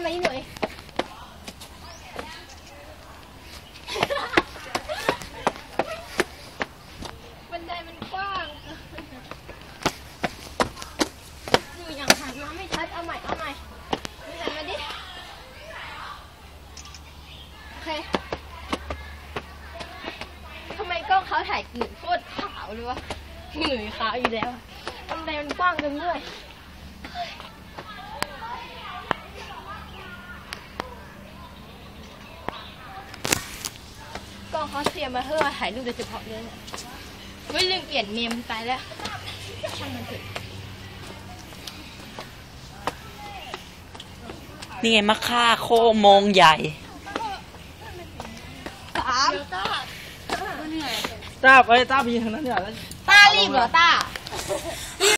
ำอะไรหน่มันกว้างอยู่อย่างหันน้ำไม่ชัดเอาใหม่เอาใหม่มาดิทำไมกล้องเขาถ่ายหนุ่โคตรขาวเลยวะหนุ่ยขาวอีกแล้วบันไดมันกว้างจังด้วย องเขาเตรียมมาเพื่อถ่ายรูปโดยเฉพาะเลยเนี่ยไม่ลืมเปลี่ยนเมมไปแล้วช่างมันเถอะนี่ไงมะค่าโคโมงใหญ่สามต้าไปต้าไปยืนทางนั้นดีกว่าแล้วต้ารีบเหรอต้า